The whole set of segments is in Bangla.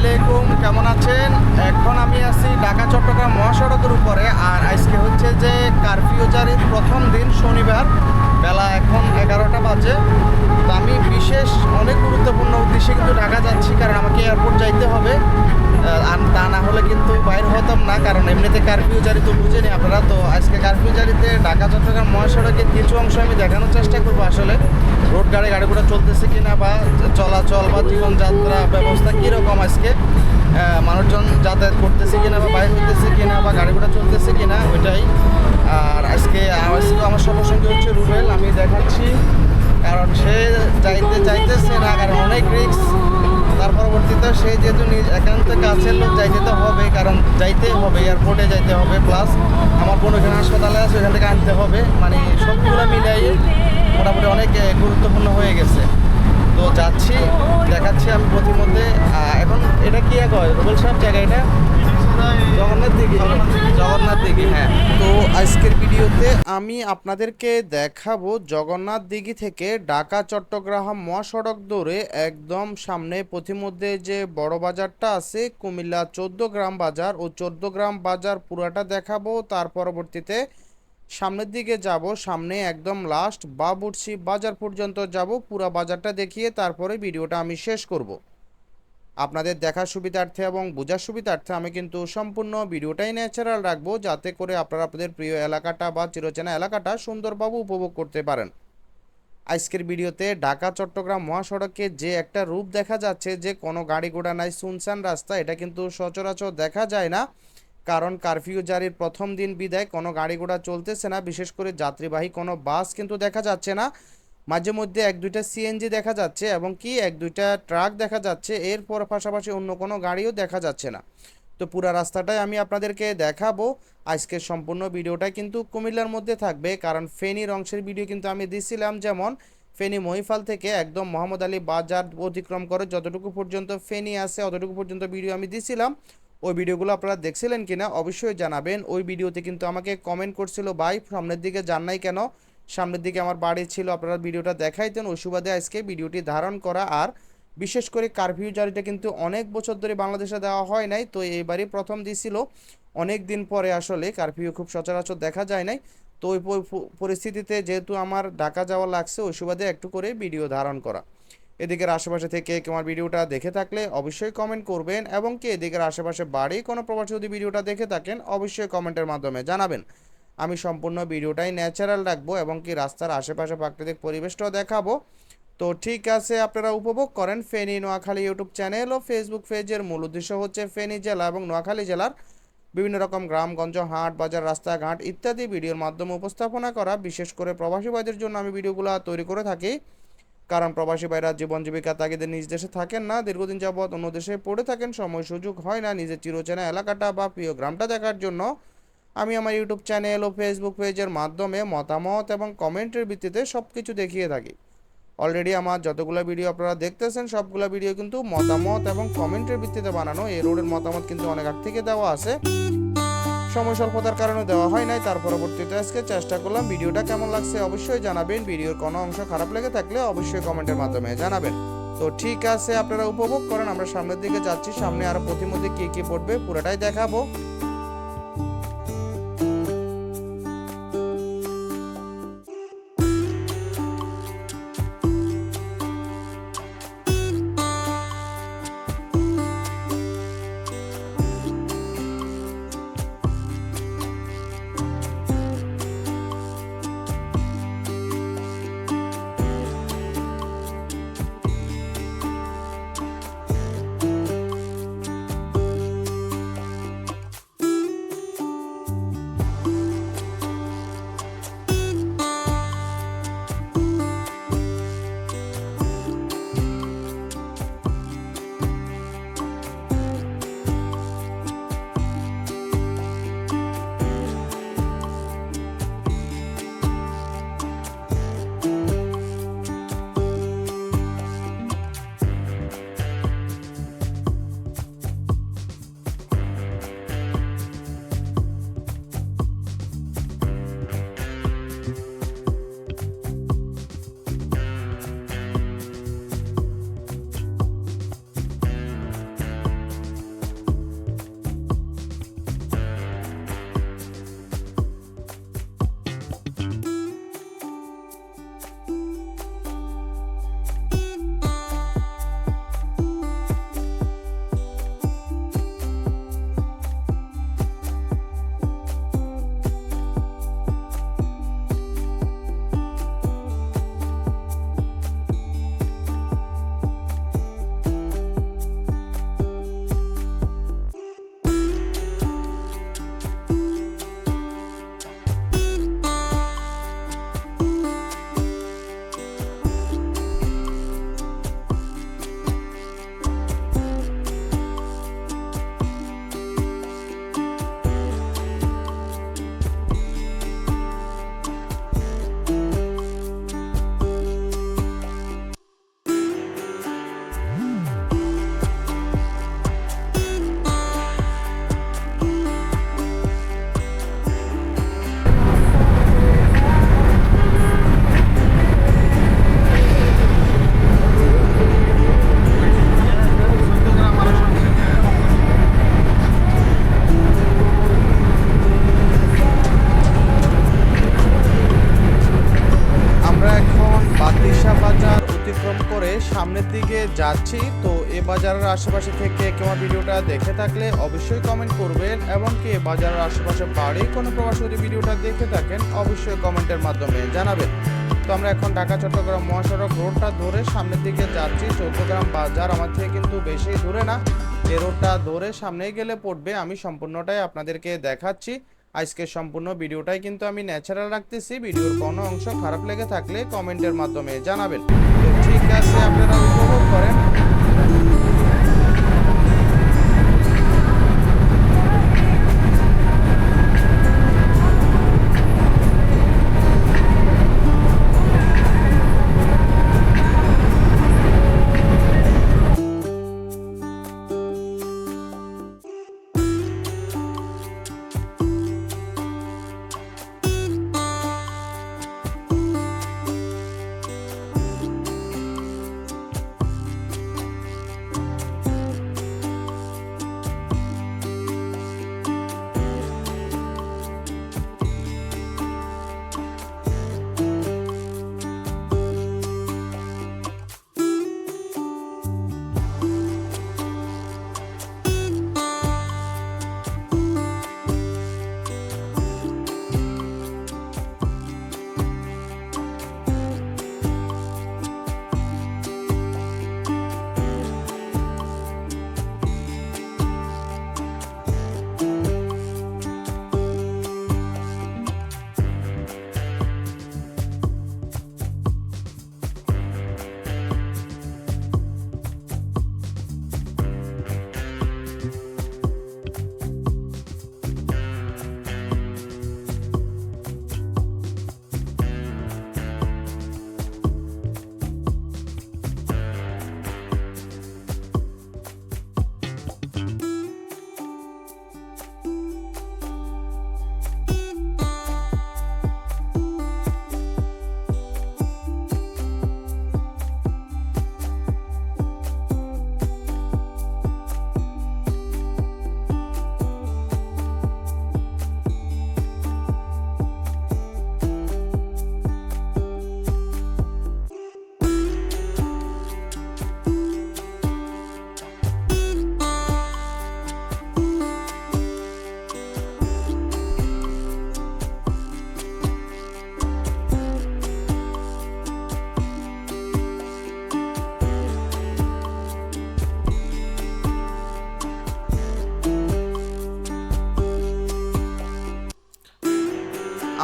আলাইকুম, কেমন আছেন? এখন আমি আছি ঢাকা, চট্টগ্রাম মহাসড়কের উপরে। আর আজকে হচ্ছে যে কারফিউ জারির প্রথম দিন শনিবার, বেলা এখন এগারোটা বাজে। তো আমি বিশেষ অনেক গুরুত্বপূর্ণ উদ্দেশ্যে কিন্তু ঢাকা যাচ্ছি, কারণ আমাকে এয়ারপোর্ট যাইতে হবে। আর তা না হলে কিন্তু বাইর হতাম না, কারণ এমনিতে কারফিউ জারি তো বুঝেনি আপনারা, তো আজকে কারফিউ জারিতে ঢাকা, চট্টগ্রাম মহাসড়কের কিছু অংশ আমি দেখানোর চেষ্টা করব আসলে। রোড গাড়ি, গাড়িগুলো চলতেছে কিনা বা চলাচল বা জীবনযাত্রা ব্যবস্থা কীরকম আজকে? মানুষজন যাতায়াত করতেছে কিনা বা বাইর হইতেছে কিনা বা গাড়িগুলো চলতেছে কিনা, ওইটাই। আর আজকে আজকে আমার সঙ্গে হচ্ছে রুবেল, আমি দেখাচ্ছি। কারণ সে যাইতে চাইতেছে না, কারণ অনেক রিস্ক তার পরবর্তীতে সে যেহেতু নিজ একান্ত কাছের লোক, যাইতে তো হবে, কারণ যাইতে হবে এয়ারপোর্টে যাইতে হবে প্লাস আমার বোন ওখানে হাসপাতালে আছে, ওখান থেকে আনতে হবে মানে সবগুলো মিলাই মোটামুটি অনেক গুরুত্বপূর্ণ হয়ে গেছে। তো যাচ্ছি, দেখাচ্ছি আমি প্রতিমধ্যে এখন এটা কি এক হয়? রুবেল সাহেব জায়গা এটা? জগন্নাথ দিঘি। জগন্নাথ দিঘি হ্যাঁ। তো আজকের ভিডিওতে আমি আপনাদেরকে দেখাবো জগন্নাথ দিঘি থেকে ঢাকা, চট্টগ্রাম মহাসড়ক ধরে একদম সামনে পথিমধ্যে যে বড় বাজারটা আছে, কুমিল্লা চোদ্দ গ্রাম বাজার। ও চোদ্দ গ্রাম বাজার পুরাটা দেখাবো, তার পরবর্তীতে সামনের দিকে যাব, সামনে একদম লাস্ট বাবুরসি বাজার পর্যন্ত যাব, পুরা বাজারটা দেখিয়ে তারপরে ভিডিওটা আমি শেষ করব। আপনাদের দেখার সুবিধার্থে এবং বোঝার সুবিধার্থে আমি কিন্তু সম্পূর্ণ ভিডিওটাই ন্যাচারাল রাখব যাতে করে আপনারা আপনাদের প্রিয় এলাকাটা বা চিরচেনা এলাকাটা সুন্দরভাবে উপভোগ করতে পারেন। আজকের ভিডিওতে ঢাকা চট্টগ্রাম মহাসড়কে যে একটা রূপ দেখা যাচ্ছে, যে কোনো গাড়ি ঘোড়া নাই শুনশান রাস্তা, এটা কিন্তু সচরাচর দেখা যায় না। কারণ কারফিউ জারির প্রথম দিন বিদায় কোনো গাড়ি ঘোড়া চলতেছে না, বিশেষ করে যাত্রীবাহী কোনো বাস কিন্তু দেখা যাচ্ছে না। মাঝে মধ্যে এক দুইটা সিএনজি দেখা যাচ্ছে এবং কি এক দুইটা ট্রাক দেখা যাচ্ছে। এরপর পাশাপাশি অন্য কোনো গাড়িও দেখা যাচ্ছে না। তো পুরা রাস্তাটাই আমি আপনাদেরকে দেখাবো। আজকের সম্পূর্ণ ভিডিওটা কিন্তু কুমিল্লার মধ্যে থাকবে, কারণ ফেনীর অংশের ভিডিও কিন্তু আমি দিছিলাম। যেমন, ফেনী মহিফাল থেকে একদম মোহাম্মদ আলী বাজার অতিক্রম করে যতটুকু পর্যন্ত ফেনী আছে, অতটুকু পর্যন্ত ভিডিও আমি দিছিলাম। ওই ভিডিওগুলো আপনারা দেখছিলেন কিনা অবশ্যই জানাবেন। ওই ভিডিওতে কিন্তু আমাকে কমেন্ট করছিল, ভাই, সামনের দিকে যান নাই কেন? সামনের দিকে আমার বাড়ি ছিল, আপনারা ভিডিওটা দেখাইতেন। ওই সুবাদে আজকে ভিডিওটি ধারণ করা। আর বিশেষ করে কারফিউ জারিটা কিন্তু অনেক বছর ধরে বাংলাদেশে দেওয়া হয় নাই। তো এইবারই প্রথম দিছিল। অনেক দিন পরে আসলে কারফিউ খুব সচরাচর দেখা যায় নাই। তো ওই পরিস্থিতিতে যেহেতু আমার ঢাকা যাওয়া লাগছে, ওই সুবাদে একটু করে ভিডিও ধারণ করা। এদিকের আশেপাশে থেকে আমার ভিডিওটা দেখে থাকলে অবশ্যই কমেন্ট করবেন। এবং কি এদিকের আশেপাশে বাড়ি কোনো প্রবাসী যদি ভিডিওটা দেখে থাকেন, অবশ্যই কমেন্টের মাধ্যমে জানাবেন। আমি সম্পূর্ণ ভিডিওটাই ন্যাচারাল রাখব এবং কি রাস্তার আশেপাশে প্রাকৃতিক পরিবেশটাও দেখাবো। তো ঠিক আছে, আপনারা উপভোগ করেন ফেনী নোয়াখালী ইউটিউব চ্যানেল ও ফেসবুক পেজের মূল উদ্দেশ্য হচ্ছে ফেনী জেলা এবং নোয়াখালী জেলার বিভিন্ন রকম গ্রামগঞ্জ, হাট, বাজার, রাস্তাঘাট ইত্যাদি ভিডিওর মাধ্যমে উপস্থাপনা করা, বিশেষ করে প্রবাসী ভাইদের জন্য আমি ভিডিওগুলো তৈরি করে থাকি। কারণ প্রবাসী ভাইরা জীবন জীবিকা তাগিদে নিজ দেশে থাকেন না, দীর্ঘদিন যাবৎ অন্য দেশে পড়ে থাকেন, সময় সুযোগ হয় না নিজের চিরচেনা এলাকাটা বা প্রিয় গ্রামটা দেখার জন্য। আমি আমার ইউটিউব চ্যানেল ও ফেসবুক পেজের মাধ্যমে মতামত এবং কমেন্টের ভিত্তিতে সব কিছু দেখিয়ে থাকি। অলরেডি আমার যতগুলো ভিডিও আপনারা দেখতেছেন, সবগুলো ভিডিও কিন্তু মতামত এবং কমেন্টের ভিত্তিতে বানানো। এই রোডের মতামত কিন্তু অনেক আগ থেকে দেওয়া আছে। সময় স্বল্পতার কারণে দেওয়া হয় নাই। তার পরবর্তীতে আজকে চেষ্টা করলাম ভিডিওটা কেমন লাগছে অবশ্যই জানাবেন। ভিডিওর কোনো অংশ খারাপ লেগে থাকলে অবশ্যই কমেন্টের মাধ্যমে জানাবেন। তো ঠিক আছে, আপনারা উপভোগ করেন। আমরা সামনের দিকে যাচ্ছি। সামনে আরও প্রতিমধ্যে কি কি পড়বে পুরোটাই দেখাবো। যাচ্ছি, তো এ বাজারের আশেপাশে থেকে কেউ ভিডিওটা দেখে থাকলে অবশ্যই কমেন্ট করবেন এবং কি এ বাজারের আশেপাশে বাড়ি কোনো প্রবাসী যদি ভিডিওটা দেখে থাকেন, অবশ্যই কমেন্টের মাধ্যমে জানাবেন। তো আমরা এখন ঢাকা, চট্টগ্রাম মহাসড়ক রোডটা ধরে সামনের দিকে যাচ্ছি। চৌদ্দগ্রাম বাজার আমার থেকে কিন্তু বেশি দূরে না। এ রোডটা ধরে সামনে গেলে পড়বে, আমি সম্পূর্ণটাই আপনাদেরকে দেখাচ্ছি। আজকের সম্পূর্ণ ভিডিওটাই কিন্তু আমি ন্যাচারাল রাখতেছি। ভিডিওর কোনো অংশ খারাপ লেগে থাকলে কমেন্টের মাধ্যমে জানাবেন। আছে আপনারা উপভোগ করেন।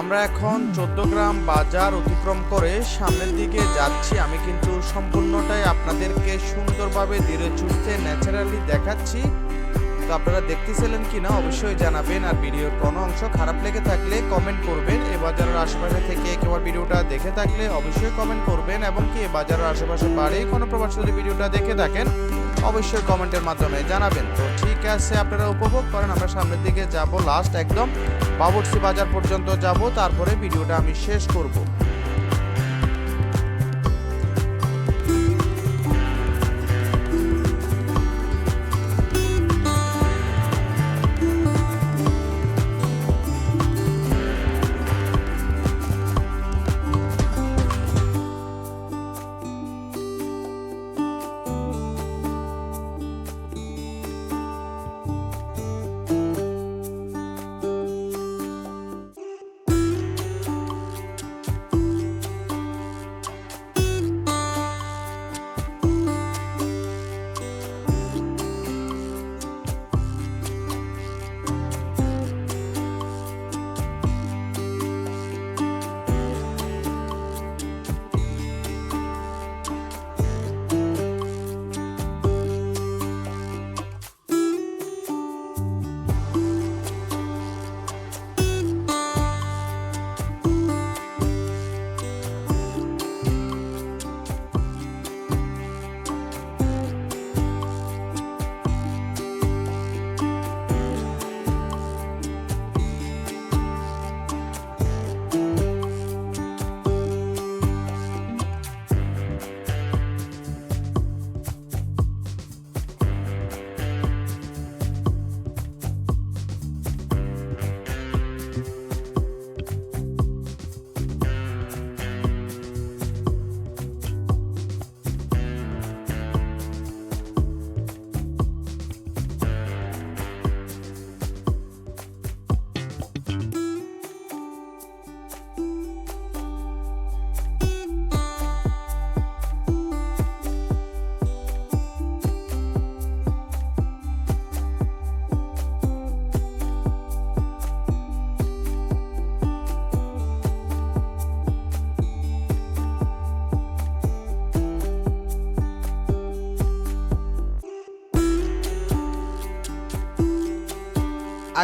আমরা এখন চোদ্দগ্রাম বাজার অতিক্রম করে সামনের দিকে যাচ্ছি। আমি কিন্তু সম্পূর্ণটাই আপনাদেরকে সুন্দরভাবে ধীরে চুষতে ন্যাচারালি দেখাচ্ছি। তো আপনারা দেখতেছিলেন কি না অবশ্যই জানাবেন। আর ভিডিওর কোনো অংশ খারাপ লেগে থাকলে কমেন্ট করবেন। এ বাজারের আশেপাশে থেকে কেউ ভিডিওটা দেখে থাকলে অবশ্যই কমেন্ট করবেন। এবং কি এ বাজারের আশেপাশে বাড়ি কোনো প্রবাস ভিডিওটা দেখে থাকেন অবশ্যই কমেন্টের মাধ্যমে জানাবেন। তো ঠিক আছে, আপনারা উপভোগ করেন, আমরা সামনের দিকে যাব। লাস্ট একদম বাবরসি বাজার পর্যন্ত যাব, তারপরে ভিডিওটা আমি শেষ করব।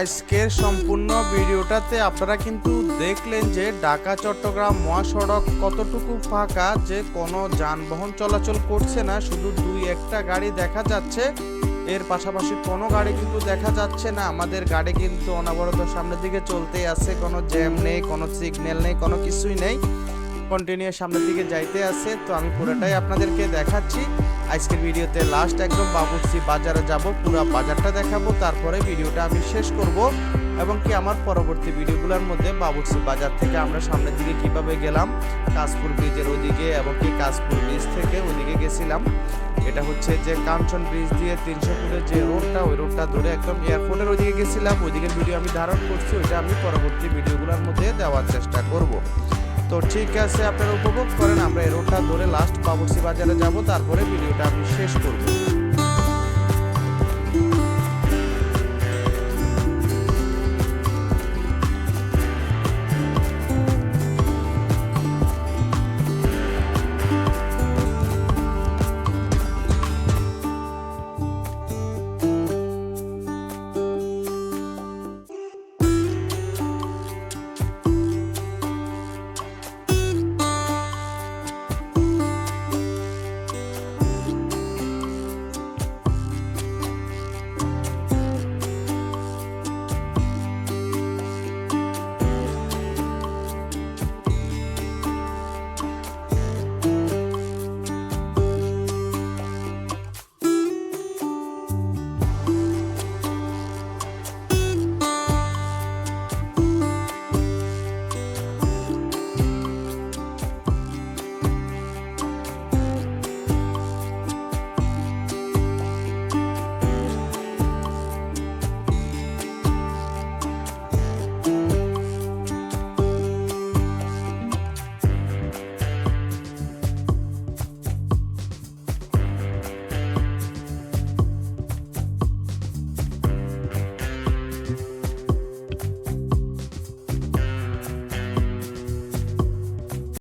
আজকের সম্পূর্ণ ভিডিওটাতে আপনারা কিন্তু দেখলেন যে ঢাকা, চট্টগ্রাম, মহাসড়ক কতটুকু ফাঁকা যে কোনো যানবাহন চলাচল করছে না। শুধু দুই একটা গাড়ি দেখা যাচ্ছে। এর পাশাপাশি কোনো গাড়ি কিন্তু দেখা যাচ্ছে না। আমাদের গাড়ি কিন্তু অনবরত সামনের দিকে চলতেই আছে। কোনো জ্যাম নেই, কোনো সিগন্যাল নেই, কোনো কিছুই নেই। কন্টিনিউ সামনের দিকে যাইতে আছে, তো আমি পুরোটাই আপনাদেরকে দেখাচ্ছি। আজকের ভিডিওতে লাস্ট একদম বাবুর্চি বাজারে যাব, পুরো বাজারটা দেখাবো, তারপরে ভিডিওটা আমি শেষ করব। এবং কি আমার পরবর্তী ভিডিওগুলোর মধ্যে বাবুর্চি বাজার থেকে আমরা সামনের দিকে কীভাবে গেলাম, কাশপুর ব্রিজের ওদিকে এবং কি কাশপুর ব্রিজ থেকে ওদিকে গেছিলাম। এটা হচ্ছে যে কাঞ্চন ব্রিজ দিয়ে তিনশো ফুটের যে রোডটা ওই রোডটা ধরে একদম এয়ারপোর্টের ওদিকে গেছিলাম। ওইদিকে ভিডিও আমি ধারণ করছি, ওইটা আমি পরবর্তী ভিডিওগুলোর মধ্যে দেওয়ার চেষ্টা করব। তো ঠিক আছে, আপনারা উপভোগ করেন। আমরা এই রোডটা ধরে লাস্ট বাবুর্চি বাজারে যাব, তারপরে ভিডিওটা আমি শেষ করব।